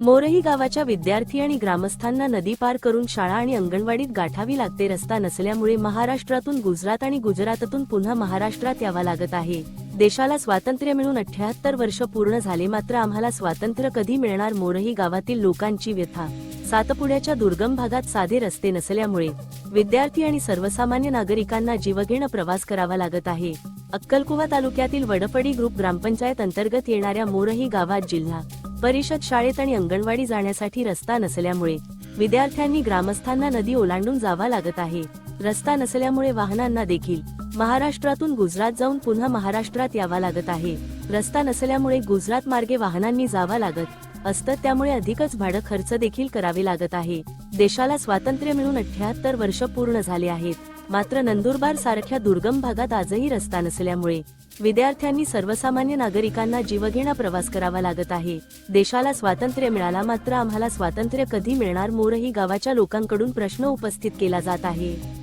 मोरही गावाच्या विद्यार्थी आणि ग्रामस्थांना नदी पार करून शाळा आणि अंगणवाडीत गाठावी लागते रस्ता नसल्यामुळे महाराष्ट्रातून गुजरात आणि गुजरातातून पुन्हा महाराष्ट्रात यावा लागत आहे. देशाला स्वातंत्र्य मिळून अठ्याहत्तर वर्ष पूर्ण झाले मात्र आम्हाला स्वातंत्र्य कधी मिळणार मोरही गावातील लोकांची व्यथा. सातपुड्याच्या दुर्गम भागात साधे रस्ते नसल्यामुळे विद्यार्थी आणि सर्वसामान्य नागरिकांना जीवघेण प्रवास करावा लागत आहे. अक्कलकुवा तालुक्यातील वडपडी ग्रुप ग्रामपंचायत अंतर्गत येणाऱ्या मोरही गावात जिल्हा परिषद शाळेत आणि अंगणवाडी जाण्यासाठी रस्ता नसल्यामुळे विद्यार्थ्यांनी ग्रामस्थांना नदी ओलांडून जावा लागत आहे. रस्ता नसल्यामुळे वाहनांना देखील महाराष्ट्रातून गुजरात जाऊन पुन्हा महाराष्ट्रात यावा लागत आहे. रस्ता नसल्यामुळे गुजरात मार्गे वाहनांनी जावा लागत असतं त्यामुळे अधिकच भाडं खर्च देखील करावे लागत आहे. देशाला स्वातंत्र्य मिळून अठ्याहत्तर वर्ष पूर्ण झाले आहेत. मात्र नंदुरबार सारख्या दुर्गम भागात आजही रस्ता नसल्यामुळे विद्यार्थ्यांनी सर्वसामान्य नागरिकांना जीवघेणा प्रवास करावा लागत आहे. देशाला स्वातंत्र्य मिळाला मात्र आम्हाला स्वातंत्र्य कधी मिळणार मोरही गावाच्या लोकांकडून प्रश्न उपस्थित केला जात आहे.